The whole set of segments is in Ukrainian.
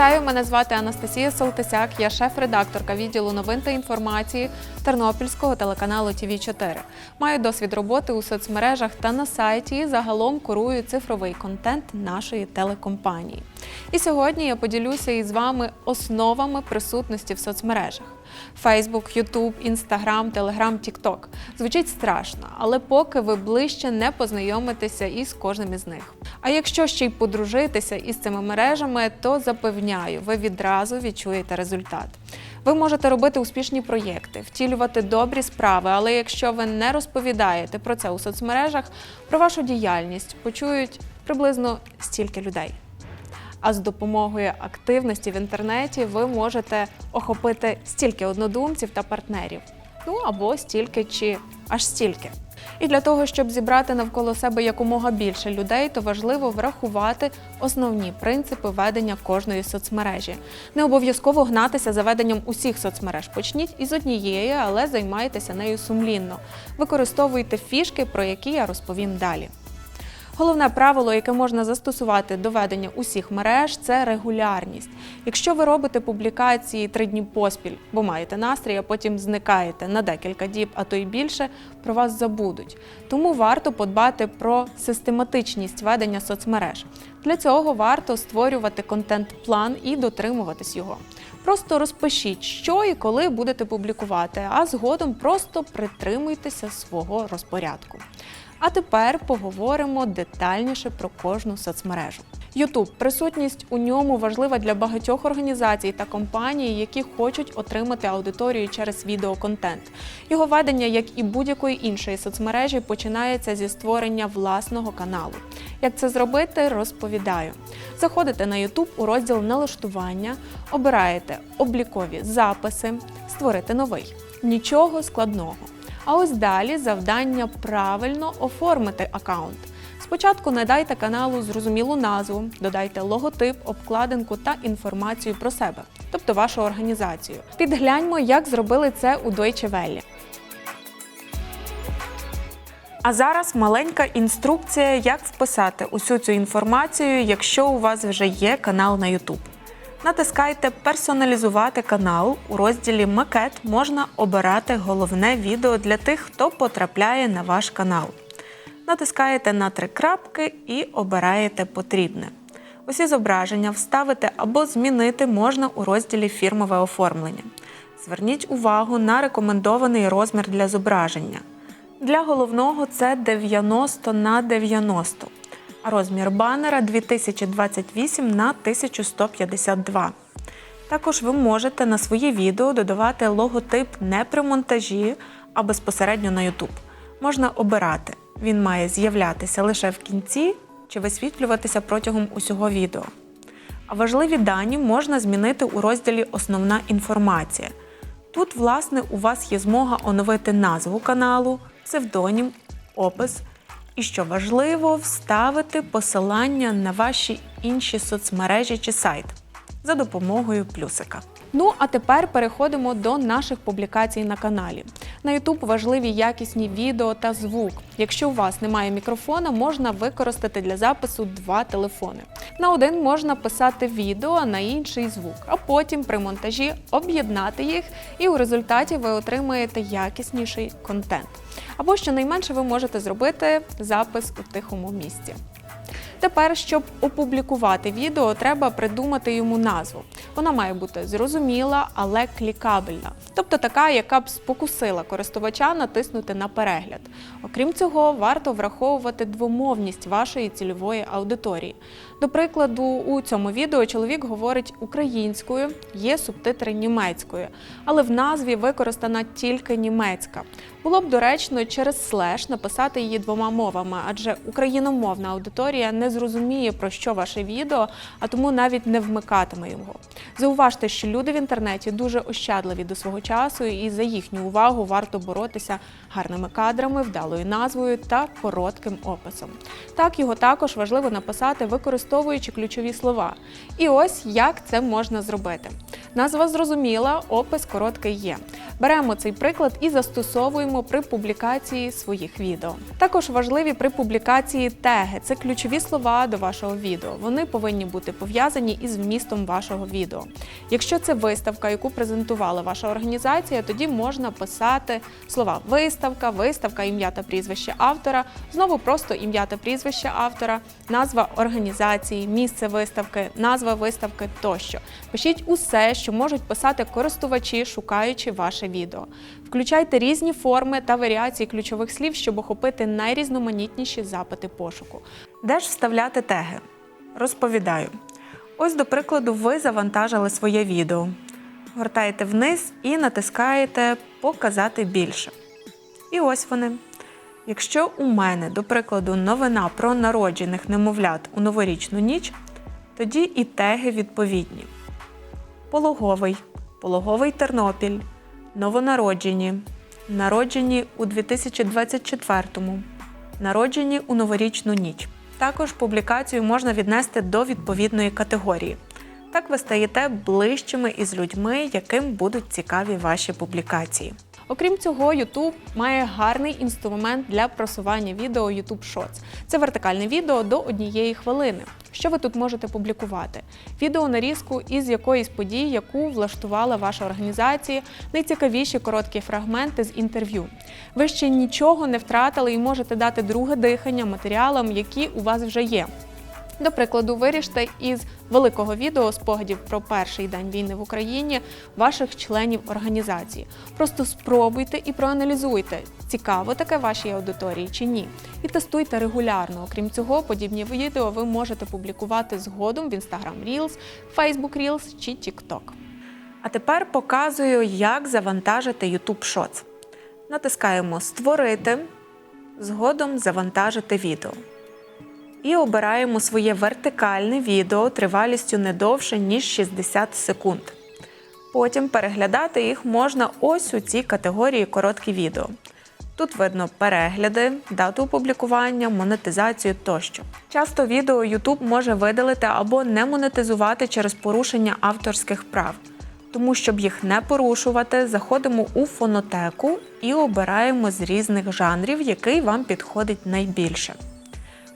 Вітаю, мене звати Анастасія Солтисяк. Я шеф-редакторка відділу новин та інформації Тернопільського телеканалу ТВ 4 Маю досвід роботи у соцмережах та на сайті. Загалом курую цифровий контент нашої телекомпанії. І сьогодні я поділюся із вами основами присутності в соцмережах. Facebook, YouTube, Instagram, Telegram, TikTok. Звучить страшно, але поки ви ближче не познайомитеся із кожним із них. А якщо ще й подружитися із цими мережами, то запевняю, ви відразу відчуєте результат. Ви можете робити успішні проєкти, втілювати добрі справи, але якщо ви не розповідаєте про це у соцмережах, про вашу діяльність почують приблизно стільки людей. А з допомогою активності в інтернеті ви можете охопити стільки однодумців та партнерів. Ну або стільки чи аж стільки. І для того, щоб зібрати навколо себе якомога більше людей, то важливо врахувати основні принципи ведення кожної соцмережі. Не обов'язково гнатися за веденням усіх соцмереж. Почніть із однієї, але займайтеся нею сумлінно. Використовуйте фішки, про які я розповім далі. Головне правило, яке можна застосувати до ведення усіх мереж, це регулярність. Якщо ви робите публікації три дні поспіль, бо маєте настрій, а потім зникаєте на декілька діб, а то й більше, про вас забудуть. Тому варто подбати про систематичність ведення соцмереж. Для цього варто створювати контент-план і дотримуватись його. Просто розпишіть, що і коли будете публікувати, а згодом просто притримуйтеся свого розпорядку. А тепер поговоримо детальніше про кожну соцмережу. YouTube. присутність у ньому важлива для багатьох організацій та компаній, які хочуть отримати аудиторію через відеоконтент. Його ведення, як і будь-якої іншої соцмережі, починається зі створення власного каналу. Як це зробити, розповідаю. Заходите на YouTube у розділ налаштування, обираєте облікові записи, створити новий. Нічого складного. А ось далі завдання правильно оформити аккаунт. Спочатку надайте каналу зрозумілу назву, додайте логотип, обкладинку та інформацію про себе, тобто вашу організацію. Підгляньмо, як зробили це у Deutsche Welle. А зараз маленька інструкція, як вписати усю цю інформацію, якщо у вас вже є канал на YouTube. Натискайте Персоналізувати канал. У розділі Макет можна обирати головне відео для тих, хто потрапляє на ваш канал. Натискаєте на три крапки і обираєте потрібне. Усі зображення вставити або змінити можна у розділі Фірмове оформлення. Зверніть увагу на рекомендований розмір для зображення. Для головного це 90 на 90 а розмір банера 2028 на 1152. Також ви можете на свої відео додавати логотип не при монтажі, а безпосередньо на YouTube. Можна обирати. Він має з'являтися лише в кінці чи висвітлюватися протягом усього відео. А важливі дані можна змінити у розділі Основна інформація. Тут, власне, у вас є змога оновити назву каналу, псевдонім, опис і що важливо, вставити посилання на ваші інші соцмережі чи сайт за допомогою плюсика. Ну а тепер переходимо до наших публікацій на каналі. На YouTube важливі якісні відео та звук. Якщо у вас немає мікрофона, можна використати для запису два телефони. На один можна писати відео, а на інший звук, а потім при монтажі об'єднати їх, і у результаті ви отримаєте якісніший контент. Або щонайменше ви можете зробити запис у тихому місці. Тепер, щоб опублікувати відео, треба придумати йому назву. Вона має бути зрозуміла, але клікабельна, тобто така, яка б спокусила користувача натиснути на перегляд. Окрім цього, варто враховувати двомовність вашої цільової аудиторії. До прикладу, у цьому відео чоловік говорить українською, є субтитри німецькою, але в назві використана тільки німецька. Було б доречно через слеш написати її двома мовами, адже україномовна аудиторія не зрозуміє про що ваше відео, а тому навіть не вмикатиме його. Зауважте, що люди в інтернеті дуже ощадливі до свого часу, і за їхню увагу варто боротися гарними кадрами, вдалою назвою та коротким описом. Так його також важливо написати, використовуючи ключові слова. І ось як це можна зробити. Назва зрозуміла, опис короткий є. Беремо цей приклад і застосовуємо при публікації своїх відео. Також важливі при публікації теги це ключові слова до вашого відео. Вони повинні бути пов'язані із вмістом вашого відео. Якщо це виставка, яку презентувала ваша організація, тоді можна писати слова виставка, виставка, ім'я та прізвище автора, знову просто ім'я та прізвище автора, назва організації, місце виставки, назва виставки тощо. Пишіть усе, що можуть писати користувачі, шукаючи ваше відео. Включайте різні форми та варіації ключових слів, щоб охопити найрізноманітніші запити пошуку. Де ж вставляти теги? Розповідаю. Ось, до прикладу, ви завантажили своє відео. Гортаєте вниз і натискаєте Показати більше. І ось вони. Якщо у мене, до прикладу, новина про народжених немовлят у новорічну ніч, тоді і теги відповідні: Пологовий, Пологовий Тернопіль, Новонароджені, Народжені у 2024-му, Народжені у новорічну ніч. Також публікацію можна віднести до відповідної категорії. Так ви стаєте ближчими із людьми, яким будуть цікаві ваші публікації. Окрім цього, YouTube має гарний інструмент для просування відео YouTube Shorts. Це вертикальне відео до однієї хвилини. Що ви тут можете публікувати? Відео нарізку із якоїсь події, яку влаштувала ваша організація, найцікавіші короткі фрагменти з інтерв'ю. Ви ще нічого не втратили і можете дати друге дихання матеріалам, які у вас вже є. До прикладу, виріште із великого відео спогадів про перший день війни в Україні ваших членів організації. Просто спробуйте і проаналізуйте, цікаво таке вашій аудиторії чи ні. І тестуйте регулярно. Окрім цього, подібні відео ви можете публікувати згодом в Instagram Reels, Facebook Reels чи TikTok. А тепер показую, як завантажити YouTube Shorts. Натискаємо Створити, згодом завантажити відео і обираємо своє вертикальне відео тривалістю не довше, ніж 60 секунд. Потім переглядати їх можна ось у цій категорії короткі відео. Тут видно перегляди, дату опублікування, монетизацію тощо. Часто відео YouTube може видалити або не монетизувати через порушення авторських прав. Тому, щоб їх не порушувати, заходимо у фонотеку і обираємо з різних жанрів, який вам підходить найбільше.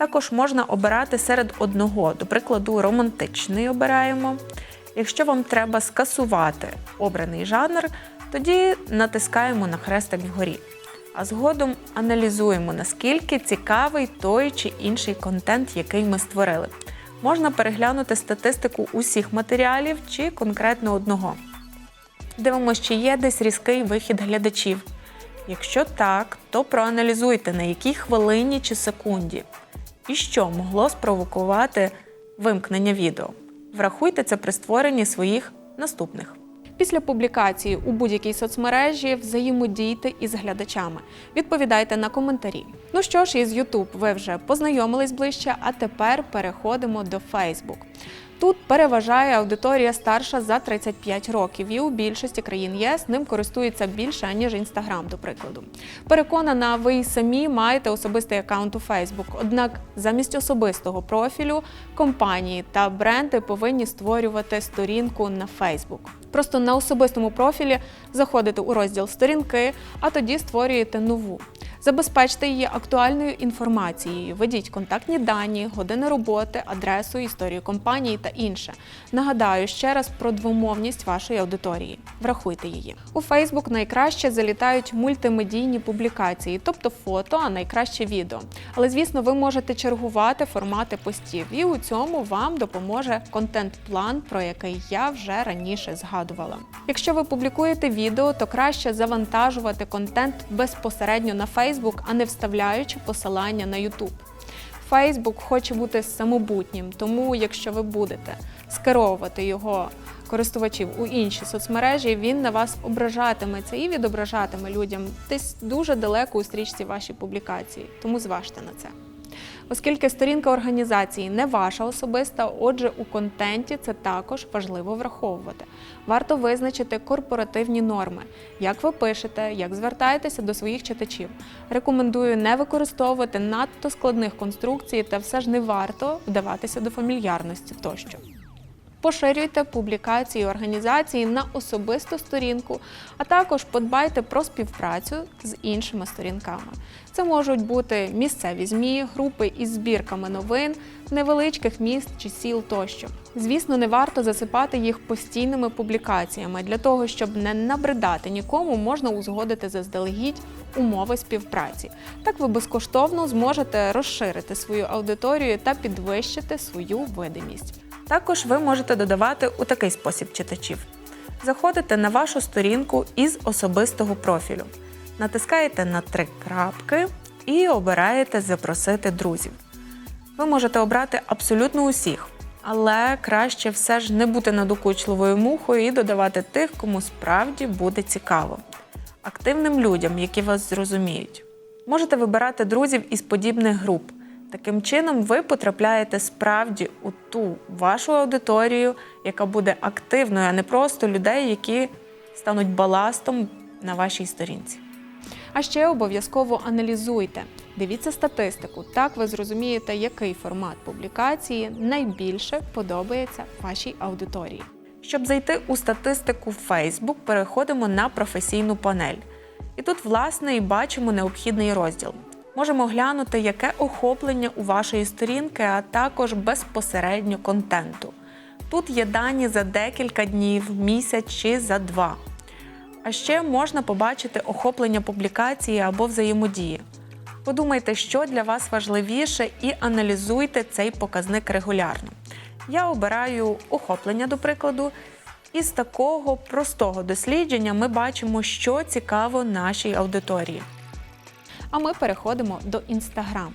Також можна обирати серед одного, до прикладу, романтичний обираємо. Якщо вам треба скасувати обраний жанр, тоді натискаємо на хрестик вгорі. А згодом аналізуємо, наскільки цікавий той чи інший контент, який ми створили. Можна переглянути статистику усіх матеріалів чи конкретно одного. Дивимося, чи є десь різкий вихід глядачів. Якщо так, то проаналізуйте, на якій хвилині чи секунді і що могло спровокувати вимкнення відео. Врахуйте це при створенні своїх наступних. Після публікації у будь-якій соцмережі взаємодійте із глядачами, відповідайте на коментарі. Ну що ж, із YouTube ви вже познайомились ближче, а тепер переходимо до Facebook. Тут переважає аудиторія старша за 35 років, і у більшості країн ЄС ним користується більше ніж Інстаграм, до прикладу. Переконана, ви самі маєте особистий аккаунт у Facebook. Однак замість особистого профілю компанії та бренди повинні створювати сторінку на Facebook. Просто на особистому профілі заходите у розділ сторінки, а тоді створюєте нову. Забезпечте її актуальною інформацією, введіть контактні дані, години роботи, адресу, історію компанії та інше. Нагадаю ще раз про двомовність вашої аудиторії. Врахуйте її. У Facebook найкраще залітають мультимедійні публікації, тобто фото, а найкраще відео. Але звісно, ви можете чергувати формати постів, і у цьому вам допоможе контент-план, про який я вже раніше згадувала. Якщо ви публікуєте відео, то краще завантажувати контент безпосередньо на Facebook, а не вставляючи посилання на YouTube. Facebook хоче бути самобутнім, тому якщо ви будете скеровувати його користувачів у інші соцмережі, він на вас ображатиметься і відображатиме людям десь дуже далеко у стрічці ваші публікації. Тому зважте на це. Оскільки сторінка організації не ваша особиста, отже, у контенті це також важливо враховувати. Варто визначити корпоративні норми, як ви пишете, як звертаєтеся до своїх читачів. Рекомендую не використовувати надто складних конструкцій, та все ж не варто вдаватися до фамільярності тощо. Поширюйте публікації організації на особисту сторінку, а також подбайте про співпрацю з іншими сторінками. Це можуть бути місцеві ЗМІ, групи із збірками новин, невеличких міст чи сіл тощо. Звісно, не варто засипати їх постійними публікаціями. Для того, щоб не набридати нікому, можна узгодити заздалегідь умови співпраці. Так ви безкоштовно зможете розширити свою аудиторію та підвищити свою видимість. Також ви можете додавати у такий спосіб читачів: заходите на вашу сторінку із особистого профілю, натискаєте на три крапки і обираєте Запросити друзів. Ви можете обрати абсолютно усіх, але краще все ж не бути надокучливою мухою і додавати тих, кому справді буде цікаво. Активним людям, які вас зрозуміють. Можете вибирати друзів із подібних груп. Таким чином, ви потрапляєте справді у ту вашу аудиторію, яка буде активною, а не просто людей, які стануть баластом на вашій сторінці. А ще обов'язково аналізуйте, дивіться статистику. Так ви зрозумієте, який формат публікації найбільше подобається вашій аудиторії. Щоб зайти у статистику Facebook, переходимо на професійну панель. І тут, власне, і бачимо необхідний розділ. Можемо глянути, яке охоплення у вашої сторінки, а також безпосередньо контенту. Тут є дані за декілька днів, місяць чи за два. А ще можна побачити охоплення публікації або взаємодії. Подумайте, що для вас важливіше, і аналізуйте цей показник регулярно. Я обираю охоплення, до прикладу, і з такого простого дослідження ми бачимо, що цікаво нашій аудиторії. А ми переходимо до інстаграм.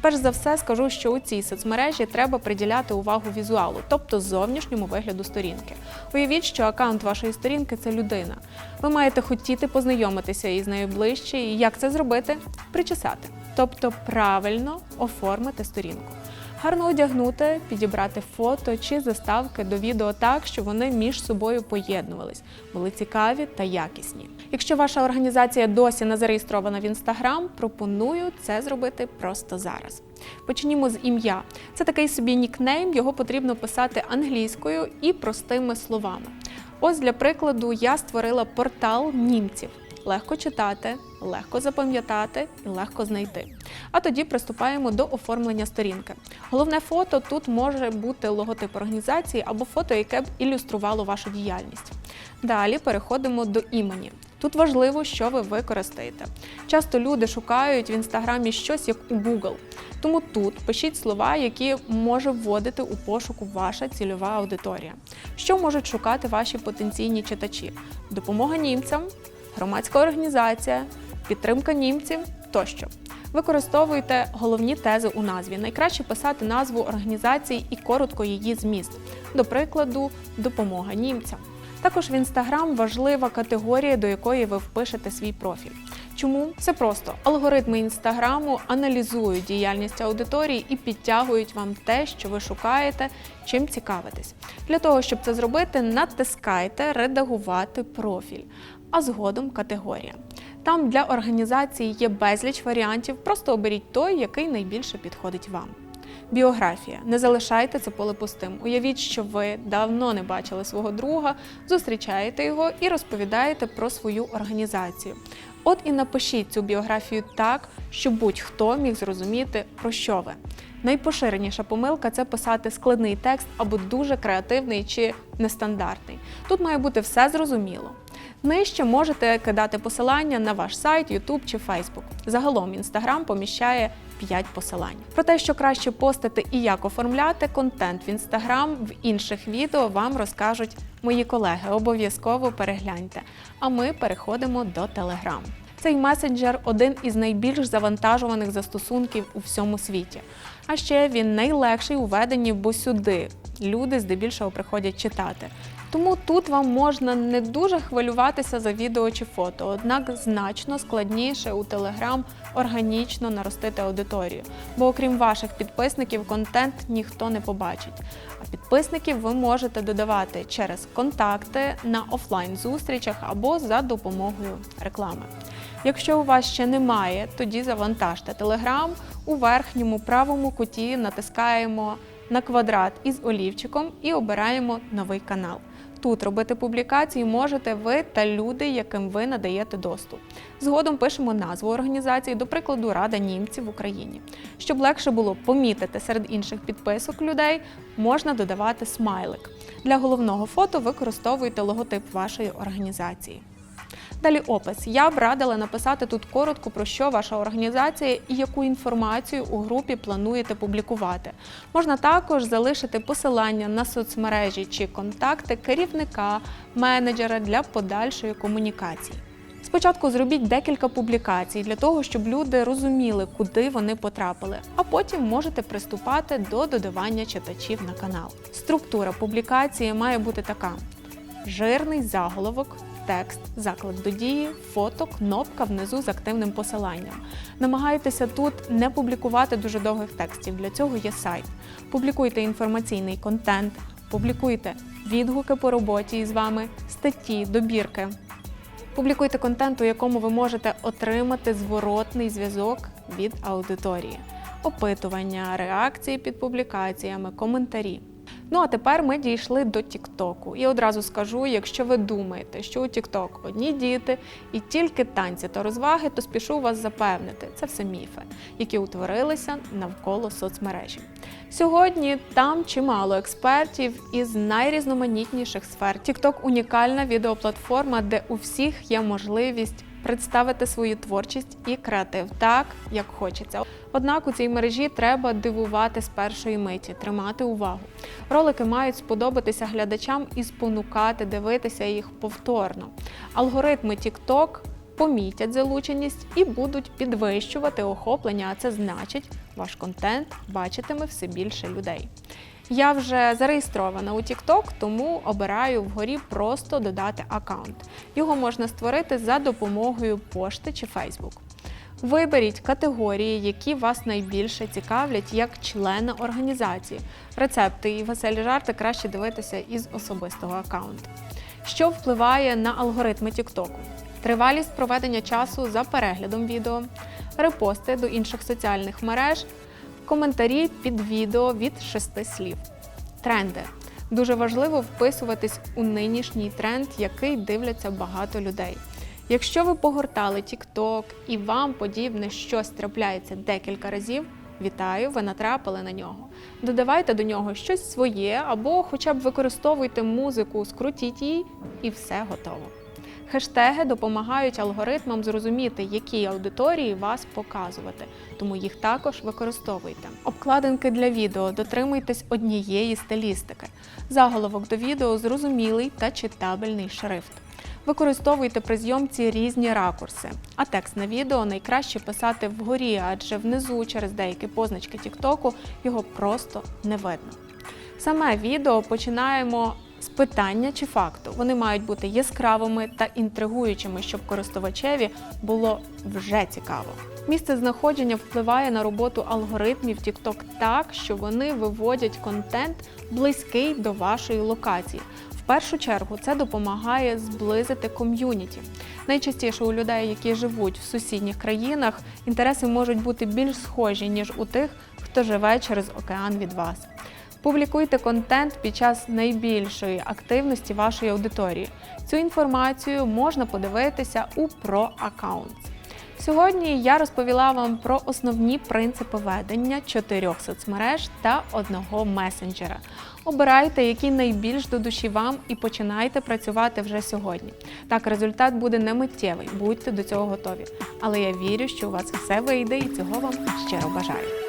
Перш за все, скажу, що у цій соцмережі треба приділяти увагу візуалу, тобто зовнішньому вигляду сторінки. Уявіть, що аккаунт вашої сторінки це людина. Ви маєте хотіти познайомитися із нею ближче. І як це зробити? Причесати, тобто правильно оформити сторінку. Гарно одягнути, підібрати фото чи заставки до відео так, щоб вони між собою поєднувались, були цікаві та якісні. Якщо ваша організація досі не зареєстрована в Інстаграм, пропоную це зробити просто зараз. Почнімо з ім'я. Це такий собі нікнейм, його потрібно писати англійською і простими словами. Ось для прикладу я створила портал німців. Легко читати, легко запам'ятати і легко знайти. А тоді приступаємо до оформлення сторінки. Головне фото тут може бути логотип організації або фото, яке б ілюструвало вашу діяльність. Далі переходимо до імені. Тут важливо, що ви використаєте. Часто люди шукають в інстаграмі щось як у Google. Тому тут пишіть слова, які може вводити у пошуку ваша цільова аудиторія. Що можуть шукати ваші потенційні читачі? Допомога німцям, громадська організація, підтримка німців тощо. Використовуйте головні тези у назві. Найкраще писати назву організації і коротко її зміст. До прикладу, допомога німцям. Також в інстаграм важлива категорія, до якої ви впишете свій профіль. Чому? Це просто алгоритми інстаграму аналізують діяльність аудиторії і підтягують вам те, що ви шукаєте, чим цікавитесь. Для того, щоб це зробити, натискайте Редагувати профіль, а згодом категорія. Там для організації є безліч варіантів, просто оберіть той, який найбільше підходить вам. Біографія. Не залишайте це поле пустим. Уявіть, що ви давно не бачили свого друга, зустрічаєте його і розповідаєте про свою організацію. От і напишіть цю біографію так, щоб будь-хто міг зрозуміти, про що ви. Найпоширеніша помилка це писати складний текст або дуже креативний чи нестандартний. Тут має бути все зрозуміло. Нижче можете кидати посилання на ваш сайт, YouTube чи Facebook. Загалом Instagram поміщає 5 посилань. Про те, що краще постити і як оформляти контент в Instagram, в інших відео вам розкажуть мої колеги. Обов'язково перегляньте. А ми переходимо до Telegram. Цей месенджер один із найбільш завантажуваних застосунків у всьому світі. А ще він найлегший у веденні, бо сюди люди здебільшого приходять читати. Тому тут вам можна не дуже хвилюватися за відео чи фото, однак значно складніше у Telegram органічно наростити аудиторію. Бо окрім ваших підписників, контент ніхто не побачить. А підписників ви можете додавати через контакти на офлайн зустрічах або за допомогою реклами. Якщо у вас ще немає, тоді завантажте Telegram. У верхньому правому куті натискаємо на квадрат із олівчиком і обираємо новий канал. Тут робити публікації можете ви та люди, яким ви надаєте доступ. Згодом пишемо назву організації, до прикладу, Рада німців в Україні. Щоб легше було помітити серед інших підписок людей, можна додавати смайлик. Для головного фото використовуйте логотип вашої організації. Далі опис. Я б радила написати тут коротко про що ваша організація і яку інформацію у групі плануєте публікувати. Можна також залишити посилання на соцмережі чи контакти керівника, менеджера для подальшої комунікації. Спочатку зробіть декілька публікацій для того, щоб люди розуміли, куди вони потрапили, а потім можете приступати до додавання читачів на канал. Структура публікації має бути така: жирний заголовок, текст, заклик до дії, фото, кнопка внизу з активним посиланням. Намагайтеся тут не публікувати дуже довгих текстів. Для цього є сайт. Публікуйте інформаційний контент, публікуйте відгуки по роботі із вами, статті, добірки. Публікуйте контент, у якому ви можете отримати зворотний зв'язок від аудиторії, опитування, реакції під публікаціями, коментарі. Ну а тепер ми дійшли до Тіктоку. І одразу скажу: якщо ви думаєте, що у Тікток одні діти і тільки танці та розваги, то спішу вас запевнити, це все міфи, які утворилися навколо соцмережі. Сьогодні там чимало експертів із найрізноманітніших сфер. Тікток унікальна відеоплатформа, де у всіх є можливість представити свою творчість і креатив так, як хочеться. Однак у цій мережі треба дивувати з першої миті, тримати увагу. Ролики мають сподобатися глядачам і спонукати дивитися їх повторно. Алгоритми TikTok помітять залученість і будуть підвищувати охоплення, а це значить, ваш контент бачитиме все більше людей. Я вже зареєстрована у TikTok, тому обираю вгорі просто додати аккаунт. Його можна створити за допомогою пошти чи Facebook. Виберіть категорії, які вас найбільше цікавлять як члена організації. Рецепти і веселі жарти краще дивитися із особистого аккаунту. Що впливає на алгоритми TikTok? Тривалість проведення часу за переглядом відео, репости до інших соціальних мереж, коментарі під відео від шести слів. Тренди. Дуже важливо вписуватись у нинішній тренд, який дивляться багато людей. Якщо ви погортали TikTok і вам подібне щось трапляється декілька разів, вітаю, ви натрапили на нього. Додавайте до нього щось своє або хоча б використовуйте музику, скрутіть її і все готово. Хештеги допомагають алгоритмам зрозуміти, які аудиторії вас показувати, тому їх також використовуйте. Обкладинки для відео дотримуйтесь однієї стилістики. Заголовок до відео зрозумілий та читабельний шрифт. Використовуйте при зйомці різні ракурси, а текст на відео найкраще писати вгорі, адже внизу через деякі позначки Тіктоку його просто не видно. Саме відео починаємо з питання чи факту. Вони мають бути яскравими та інтригуючими, щоб користувачеві було вже цікаво. Місце знаходження впливає на роботу алгоритмів TikTok так, що вони виводять контент близький до вашої локації. В першу чергу це допомагає зблизити ком'юніті. Найчастіше у людей, які живуть в сусідніх країнах, інтереси можуть бути більш схожі ніж у тих, хто живе через океан від вас. Публікуйте контент під час найбільшої активності вашої аудиторії. Цю інформацію можна подивитися у Pro Accounts. Сьогодні я розповіла вам про основні принципи ведення чотирьох соцмереж та одного месенджера. Обирайте, які найбільш до душі вам, і починайте працювати вже сьогодні. Так, результат буде не миттєвий, будьте до цього готові. Але я вірю, що у вас все вийде і цього вам щиро бажаю.